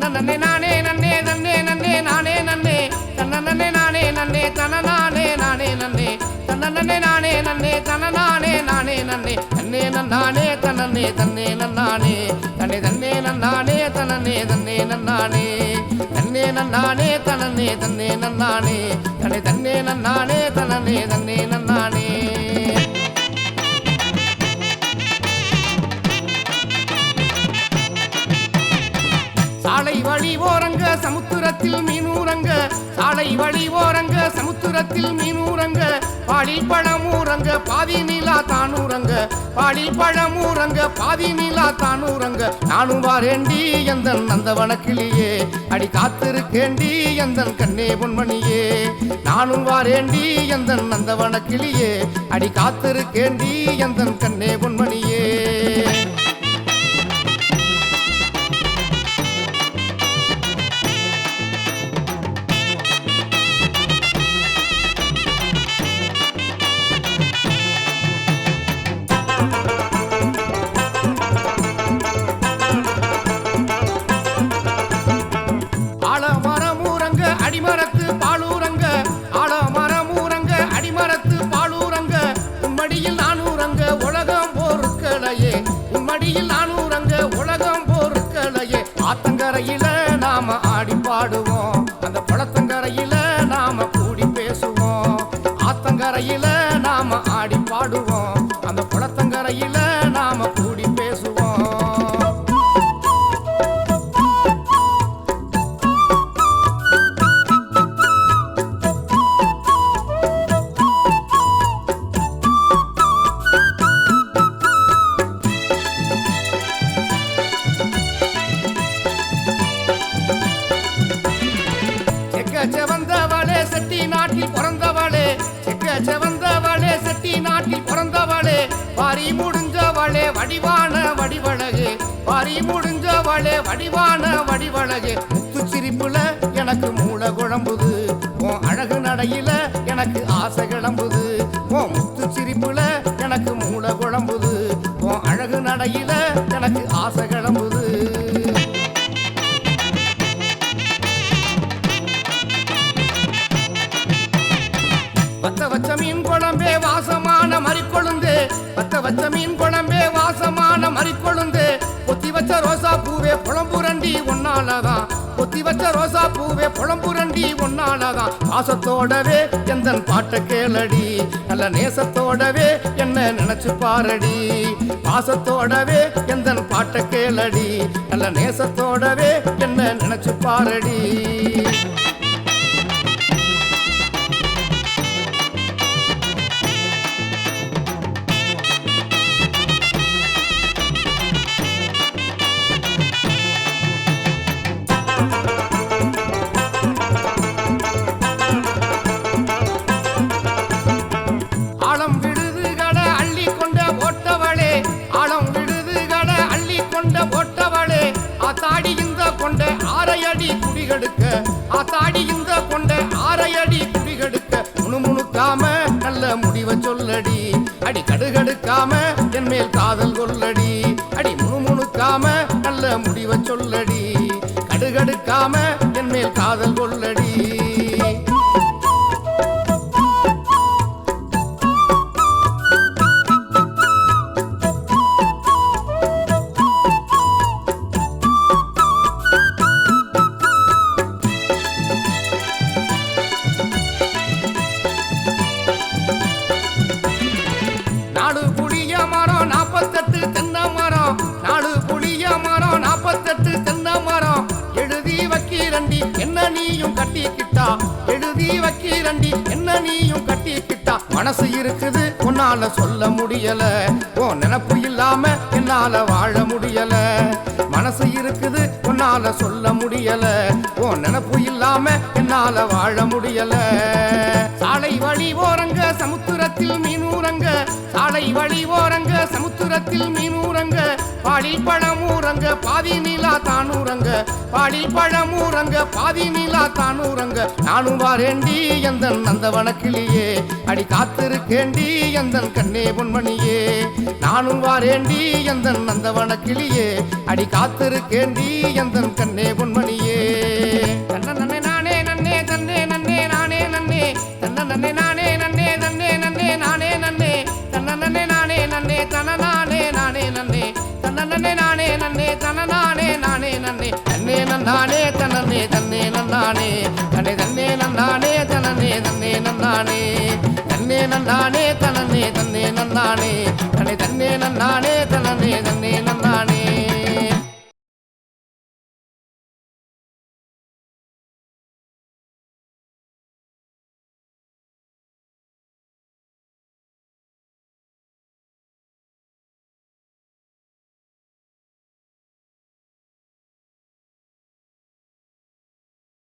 தன்னே நானே நன்னே நன்னே நன்னே நானே நன்னே. தன்னே நானே நன்னே தன நானே நானே நன்னே. தன்னே நானே நன்னே தன நானே நானே நன்னே. தன்னே நன்னானே தன்னே தன்னே நன்னானே. தன்னே தன்னே நன்னானே தன்னே தன்னே நன்னானே. தன்னே நன்னானே தன்னே தன்னே நன்னானே. தன்னே தன்னே நன்னானே தன்னே தன்னே நன்னானே. சமுத்திரத்தில் மீனூரங்க சாலை வழி ஓரங்க சமுத்திரத்தில் மீனூரங்க பாலில் பழமூரங்க பாதி நிலா தானூரங்க பாலில் பழமூரங்க பாதி நிலா தானூரங்க. நானும் வாரேண்டி எந்த நந்தவன கிளியே அடி காத்திருக்கேண்டி எந்த கண்ணே பொன்மணியே. நானும் வாரேண்டி எந்த நந்தவன கிளியே அடி காத்திருக்கேண்டி எந்த கண்ணே பொன்மணியே. ஆடி பாடுவோம். அந்த குளத்தங்கரையில நாம கூடி பேசுவோம். ஆத்தங்கரையில செவந்தவளே செட்டி நாட்டில் பிறந்தவளே பாரி முடிஞ்சவளே வடிவான வடிவழகு. பாரி முடிஞ்சவளே வடிவான வடிவழகு. முத்து சிரிப்புல எனக்கு மூள குழம்புது. உன் அழகு நடையில எனக்கு ஆசை கிளம்புது. உன் முத்து சிரிப்புல எனக்கு மூள குழம்புது. உன் அழகு நடையில எனக்கு ஆசை கிளம்புது. பத்த வச்ச மீன் குழம்பே வாசமான மறிக்கொழுந்து கொத்தி வச்ச ரோசா பூவே புலம்புரண்டி ஒன்னாலதான் கொத்தி வச்ச ரோசா பூவே புலம்புரண்டி ஒன்னாலதான் பாசத்தோடவே எந்த பாட்டை கேளடி நல்ல நேசத்தோடவே என்ன நினைச்சு பாரடி. பாசத்தோடவே எந்த பாட்டை கேளடி நல்ல நேசத்தோடவே என்ன நினைச்சு பாரடி. ஆரையடி குடிகெடுக்க ஆத்தாடி இந்த கொண்ட ஆரையடி குடிகெடுக்க முணுமுணுக்காம நல்ல முடிவை சொல்லடி. அடி கடுகடுக்காம என் மேல் காதல் கொள்ளடி. அடி முணுமுணுக்காம நல்ல முடிவை சொல்லடி. கடுகடுக்காம நீயும் கட்டிக்கிட்டா? எழுதி வக்கீரண்டி என்ன நீயும் கட்டிக்கிட்டா? மனசு இருக்குது உன்னால சொல்ல முடியல. ஓ நினப்பு என்னால சொல்ல முடியல. உன் நினப்பு இல்லாம என்னால வாழ முடியல. சாலை வழி ஓரங்க சமுத்திரத்தில் மீனூரங்க சாலை வழி ஓரங்க சமுத்திரத்தில் மீனூரங்க பாடி பழமூரங்க பாதி நீலா தானூரங்க பாடி பழமூரங்க பாதி நீலா தானூரங்க நானும் வாரேண்டி எந்த நந்தவன கிளியே அடி காத்திருக்கேண்டி எந்த கண்ணே பொன்மணியே. நானும் வாரேண்டி எந்த நந்தவன கிளியே அடி காத்திருக்கேண்டி எந்த எந்தன் கண்ணே பொன்மணியே. தன்ன நன்னே நானே நன்னே தன்னே நன்னே நானே நன்னே. தன்ன நன்னே நானே நன்னே தன்னே நன்னே நானே நன்னே. தன்ன நன்னே நானே நன்னே தன நானே நானே நன்னே. தன்ன நன்னே நானே நன்னே தன நானே நானே நன்னே. தன்னே நன்னானே தன்னே தன்னே நன்னானே. தன்னை தன்னே நன்னானே தன்னே தன்னே நன்னானே. தன்னே நன்னானே தன்னே தன்னே நன்னானே. தன்னை தன்னே நன்னானே தன்னே தன்னே நன்னானே.